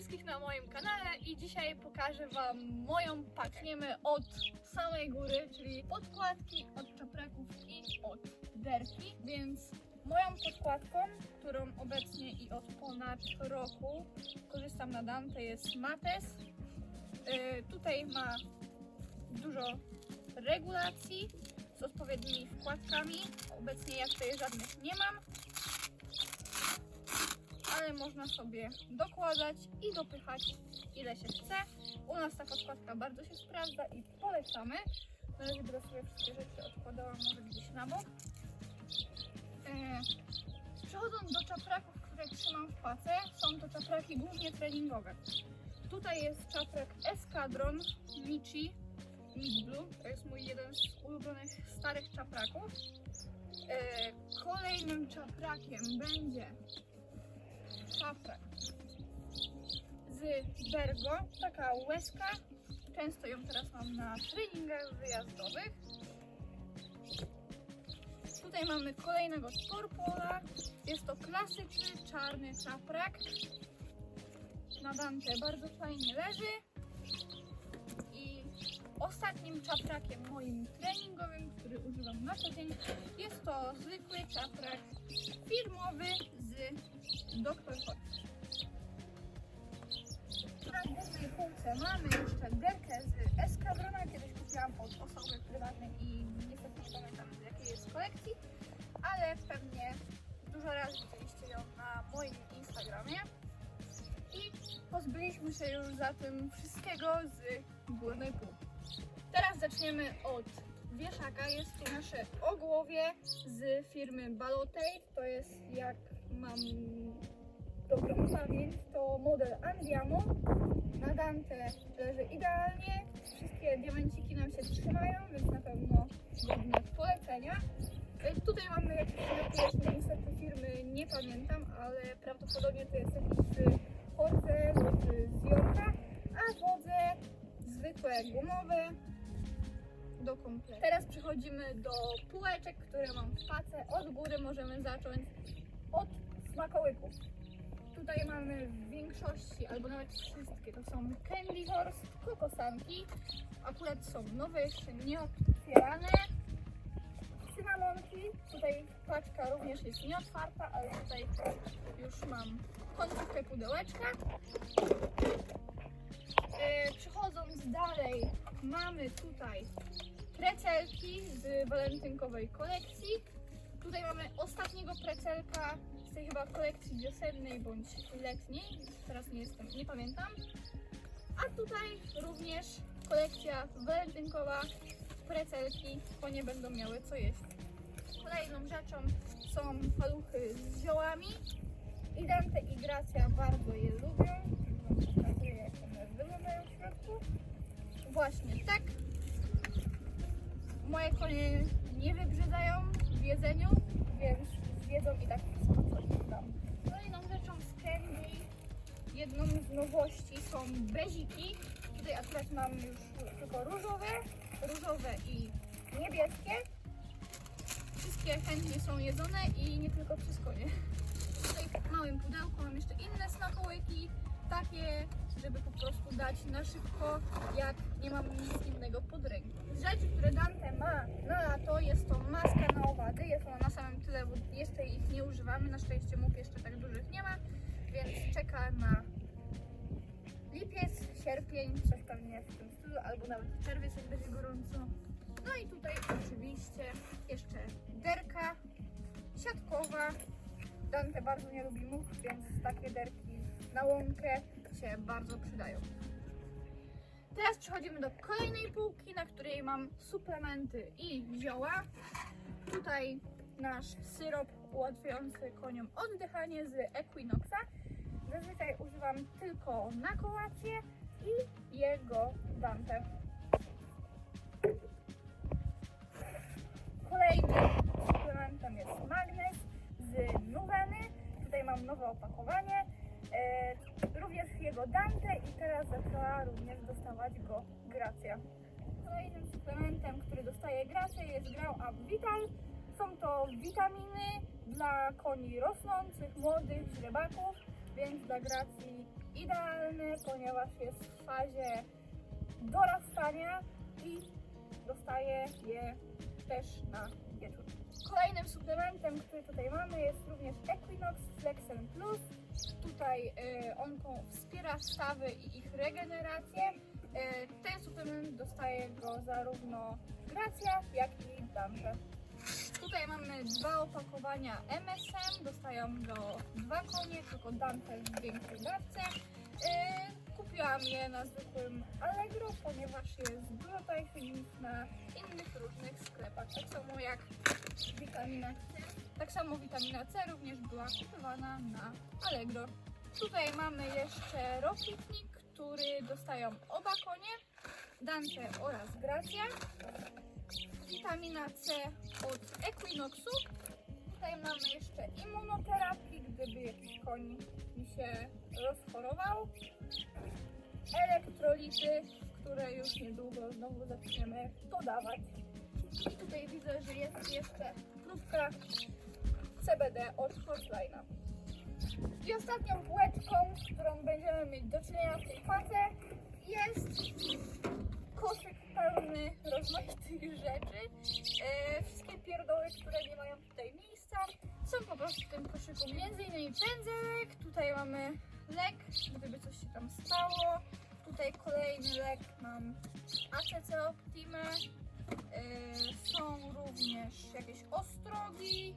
wszystkich na moim kanale i dzisiaj pokażę Wam moją paczniemy od samej góry, czyli podkładki od czapraków i od derki, więc moją podkładką, którą obecnie i od ponad roku korzystam na Dante jest Mates. Yy, tutaj ma dużo regulacji z odpowiednimi wkładkami. Obecnie ja tutaj żadnych nie mam ale można sobie dokładać i dopychać ile się chce. U nas ta podkładka bardzo się sprawdza i polecamy. Na razie będę sobie wszystkie rzeczy odkładała może gdzieś na bok. E, przechodząc do czapraków, które trzymam w pace, są to czapraki głównie treningowe. Tutaj jest czaprak Eskadron Michi Mid Blue. To jest mój jeden z ulubionych starych czapraków. E, kolejnym czaprakiem będzie szafrę z Bergo, taka łezka. Często ją teraz mam na treningach wyjazdowych. Tutaj mamy kolejnego Sporpola. Jest to klasyczny czarny czaprak. Na Dante bardzo fajnie leży. Ostatnim czaprakiem moim treningowym, który używam na co dzień, jest to zwykły czaprak firmowy z Dr. Hot. Na głównej półce mamy jeszcze derkę z Eskadrona. Kiedyś kupiłam od osoby prywatnej i niestety nie pamiętam z jakiej jest kolekcji, ale pewnie dużo razy widzieliście ją na moim Instagramie. I pozbyliśmy się już zatem wszystkiego z górnej półki. Teraz zaczniemy od wieszaka. Jest to nasze ogłowie z firmy Balotej. To jest jak mam dobrą pamięć, to model Andiamo. Na Dante leży idealnie. Wszystkie diamenciki nam się trzymają, więc na pewno godne polecenia. E, Tutaj mamy jakiś napis, niestety firmy nie pamiętam, ale prawdopodobnie to jest jakiś z Forze lub z Jorka, a wodze zwykłe gumowe do kompletu. Teraz przechodzimy do półeczek, które mam w pace. Od góry możemy zacząć od smakołyków. Tutaj mamy w większości, albo nawet wszystkie, to są Candy Horse, kokosanki. Akurat są nowe, jeszcze nie otwierane. Cynamonki, tutaj paczka również jest nieotwarta, ale tutaj już mam końcówkę pudełeczka. E, Przechodząc dalej, mamy tutaj precelki z walentynkowej kolekcji. Tutaj mamy ostatniego precelka z tej chyba kolekcji wiosennej bądź letniej, teraz nie jestem, nie pamiętam. A tutaj również kolekcja walentynkowa, precelki, konie będą miały co jeść. Kolejną rzeczą są paluchy z ziołami. I Dante i Gracja bardzo je lubią. Pokazuję jak one wyglądają w środku. Właśnie tak. Moje konie nie wybrzydają w jedzeniu, więc zjedzą i tak wszystko, co dam. Kolejną rzeczą z candy, jedną z nowości są beziki. Tutaj akurat mam już tylko różowe, różowe i niebieskie. Wszystkie chętnie są jedzone i nie tylko przez konie. Tutaj w małym pudełku mam jeszcze inne smakołyki, takie, żeby po prostu dać na szybko, jak nie mam nic innego pod ręką. Rzeczy, które Dante ma na lato, jest to maska na owady. Jest ona na samym tyle, bo jeszcze ich nie używamy. Na szczęście much jeszcze tak dużych nie ma, więc czeka na lipiec, sierpień, coś pewnie w tym stylu, albo nawet czerwiec, jak będzie gorąco. No i tutaj oczywiście jeszcze derka siatkowa. Dante bardzo nie lubi much, więc takie derki na łąkę się bardzo przydają. Teraz przechodzimy do kolejnej półki, na której mam suplementy i zioła. Tutaj nasz syrop ułatwiający koniom oddychanie z Equinoxa. Zazwyczaj używam tylko na kolację i jego Dante. Kolejnym suplementem jest magnes z Nuveny. Tutaj mam nowe opakowanie. E, również jego Dante i teraz zaczęła również dostawać go Gracja. Kolejnym suplementem, który dostaje Gracja jest Grau Up Vital. Są to witaminy dla koni rosnących, młodych, źrebaków, więc dla Gracji idealny, ponieważ jest w fazie dorastania i dostaje je też na wieczór. Kolejnym suplementem, który tutaj mamy jest również Equinox Flexen Plus. Tutaj y, on wspiera stawy i ich regenerację. Y, ten suplement dostaje go zarówno Gracja, jak i Dante. Tutaj mamy dwa opakowania MSM, dostają go dwa konie, tylko Dante w większej dawce. Kupiłam je na zwykłym Allegro, ponieważ jest dużo tańszy niż na innych różnych sklepach. Tak samo jak witamina C. Tak samo witamina C również była kupowana na Allegro. Tutaj mamy jeszcze Rokitnik, który dostają oba konie, Dante oraz Gracia witamina C od Equinoxu. Tutaj mamy jeszcze immunoterapii, gdyby jakiś koń mi się rozchorował. Elektrolity, które już niedługo znowu zaczniemy dodawać. I tutaj widzę, że jest jeszcze próbka CBD od Horseline'a. I ostatnią bułeczką, z którą będziemy mieć do czynienia w tej pace jest koszyk pełny rozmaitych rzeczy. E, wszystkie pierdoły, które nie mają tutaj miejsca, są po prostu w tym koszyku. Między innymi pędzelek, tutaj mamy lek, gdyby coś się tam stało. Tutaj kolejny lek mam ACC Optimę. E, są również jakieś ostrogi,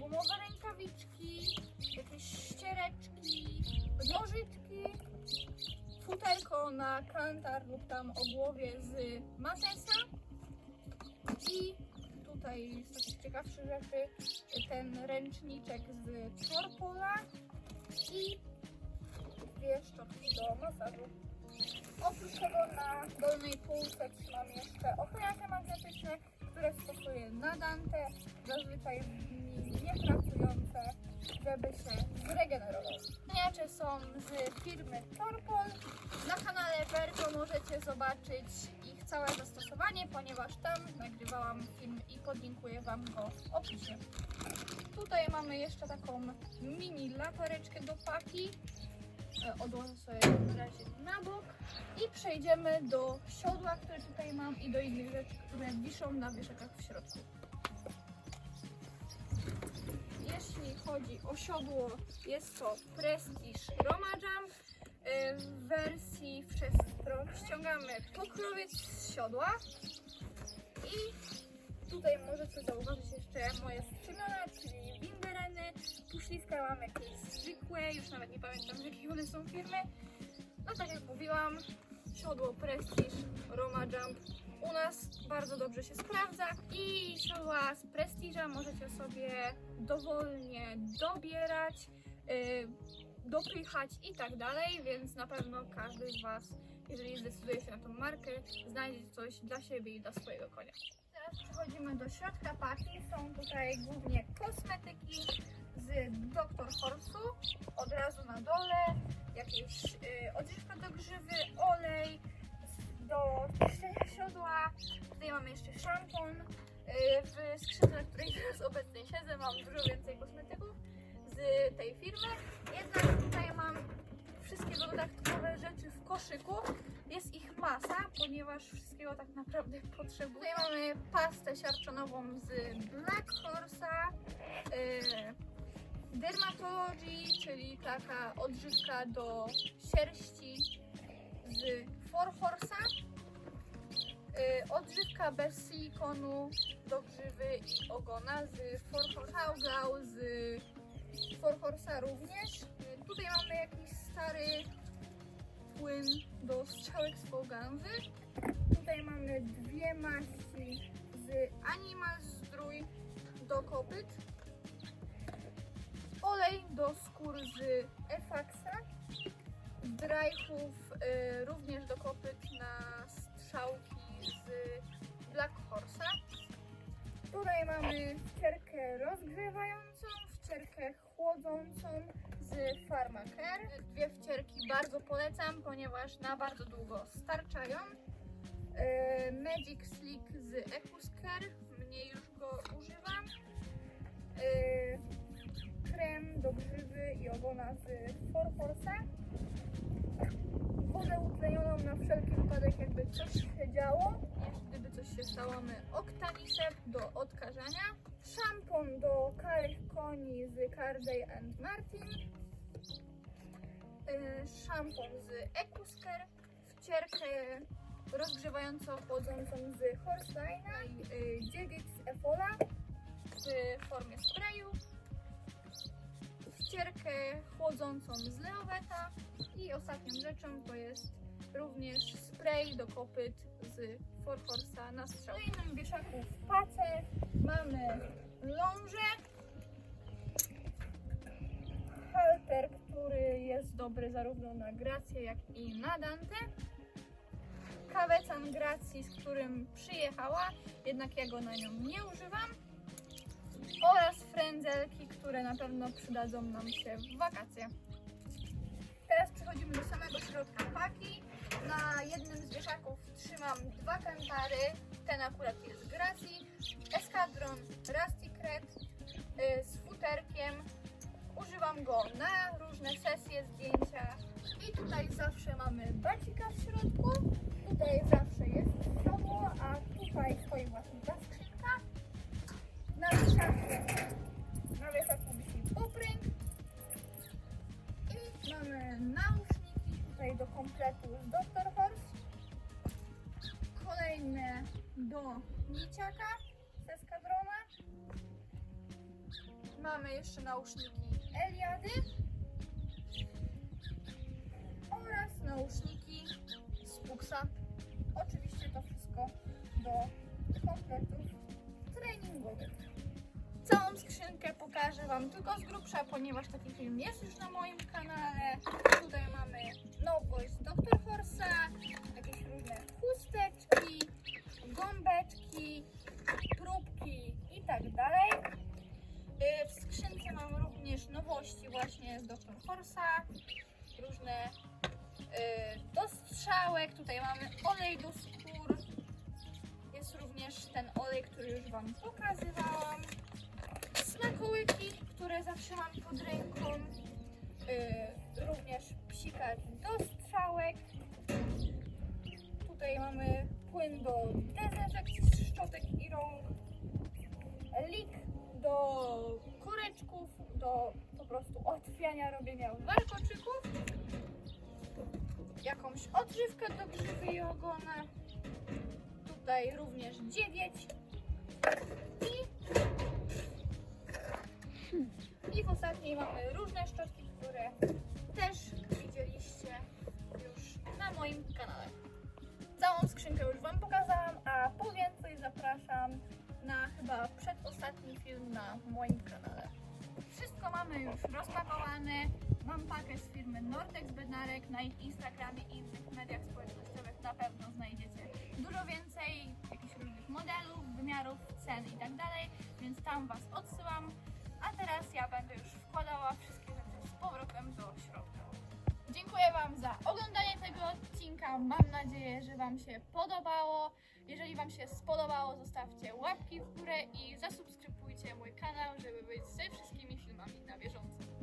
gumowe rękawiczki, jakieś ściereczki, nożyczki, futerko na kantar lub tam o głowie z Matesa i tutaj z takich ciekawszych rzeczy ten ręczniczek z Torpola i dwie szczotki do masażu. Oprócz tego na dolnej półce trzymam jeszcze ochraniacze magnetyczne, które stosuję na Dante, zazwyczaj w dni niepracujące, żeby się zregenerował. Ochraniacze są z firmy Torpol. Na kanale Vergo możecie zobaczyć całe zastosowanie, ponieważ tam nagrywałam film i podlinkuję Wam go w opisie. Tutaj mamy jeszcze taką mini latareczkę do paki. E, Odłożę sobie na razie na bok i przejdziemy do siodła, które tutaj mam i do innych rzeczy, które wiszą na wieszakach w środku. Jeśli chodzi o siodło, jest to Prestige Roma e, w wersji Ściągamy pokrowiec z siodła i tutaj możecie zauważyć jeszcze moje strzemiona, czyli Windereny. Puszliska mam jakieś zwykłe, już nawet nie pamiętam z jakiej one są firmy. No tak jak mówiłam, siodło Prestige Roma Jump u nas bardzo dobrze się sprawdza i siodła z Prestige'a możecie sobie dowolnie dobierać, yy, dopychać i tak dalej, więc na pewno każdy z Was, jeżeli zdecyduje się na tą markę, znajdzie coś dla siebie i dla swojego konia. Teraz przechodzimy do środka paki. Są tutaj głównie kosmetyki z Dr. Horsu. Od razu na dole jakieś y, odżywka do grzywy, olej do siodła. Tutaj mamy jeszcze szampon. Y, w skrzynce, na której teraz obecnie siedzę, mam dużo więcej kosmetyków z tej firmy. Jednak tutaj Jest ich masa, ponieważ wszystkiego tak naprawdę potrzebuję. Tutaj mamy pastę siarczanową z Black Horse'a, yy, Dermatology, czyli taka odżywka do sierści z Four Horse'a, yy, odżywka bez silikonu do grzywy i ogona z Four Horse'a, z Four Horse'a również. Tutaj mamy jakiś stary płyn do strzałek z poganzy. Tutaj mamy dwie maści z Animal Zdrój do kopyt. Olej do skór z Efaxa. Drychów y, również do kopyt na strzałki z Black Horse'a. Tutaj mamy wcierkę rozgrzewającą, wcierkę chłodzącą z Pharmacare. Dwie wcierki bardzo polecam, ponieważ na bardzo długo starczają. E, Magic Slick z Ecuscare, mniej już go używam. E, krem do grzywy i ogona z Forforsa. Wodę utlenioną na wszelki wypadek, jakby coś się działo. Gdyby coś się stało, my Octanisep do odkażania. Szampon do karych koni z Carday and Martin szampon z Ecusker, wcierkę rozgrzewająco chłodzącą z Horseline, y, dziewiec z Efola w formie sprayu, wcierkę chłodzącą z Leoweta i ostatnią rzeczą to jest również spray do kopyt z Four Horse'a na strzał. W kolejnym wieszaku w pace mamy ląże, halter, który jest dobry zarówno na Grację, jak i na Dante, kawecan Gracji, z którym przyjechała, jednak ja go na nią nie używam, oraz frędzelki, które na pewno przydadzą nam się w wakacje. Teraz przechodzimy do samego środka paki. Na jednym z wieszaków trzymam dwa kantary. Ten akurat jest Gracji. Eskadron Rusty y, z futerkiem. Używam go na różne sesje, zdjęcia. I tutaj zawsze mamy bacika w środku. Tutaj zawsze jest źródło, a tutaj stoi właśnie ta skrzynka. Na wieszaku, na wieszaku wisi popryk. I mamy nauszniki tutaj do kompletu z Dr. Horse. Kolejne do niciaka ze skadrona. Mamy jeszcze nauszniki Eliady. Oraz nauszniki z Puxa. Oczywiście to wszystko do kompletów treningowych. Całą skrzynkę pokażę Wam tylko z grubsza, ponieważ taki film jest już na moim kanale. Tutaj mamy nowość Dr. Horsa, jakieś różne chusteczki, gąbeczki, próbki i tak dalej. Y, również nowości właśnie z Dr. Horsa, różne y, do strzałek. Tutaj mamy olej do skór. Jest również ten olej, który już Wam pokazywałam smakołyki, które zawsze mam pod ręką. Yy, również psikacz do strzałek. Tutaj mamy płyn do dezynfekcji szczotek i rąk. Lik do do po prostu otwiania, robienia warkoczyków. Jakąś odżywkę do grzyby i ogona. Tutaj również dziewięć. I i w ostatniej mamy różne szczotki, które też widzieliście już na moim kanale. Całą skrzynkę już Wam pokazałam, a po już rozpakowane. Mam pakę z firmy Nortex Bednarek. Na ich Instagramie i innych mediach społecznościowych na pewno znajdziecie dużo więcej jakichś różnych modelów, wymiarów, cen i tak dalej, więc tam Was odsyłam. A teraz ja będę już wkładała wszystkie Dziękuję Wam za oglądanie tego odcinka. Mam nadzieję, że Wam się podobało. Jeżeli Wam się spodobało, zostawcie łapki w górę i zasubskrybujcie mój kanał, żeby być ze wszystkimi filmami na bieżąco.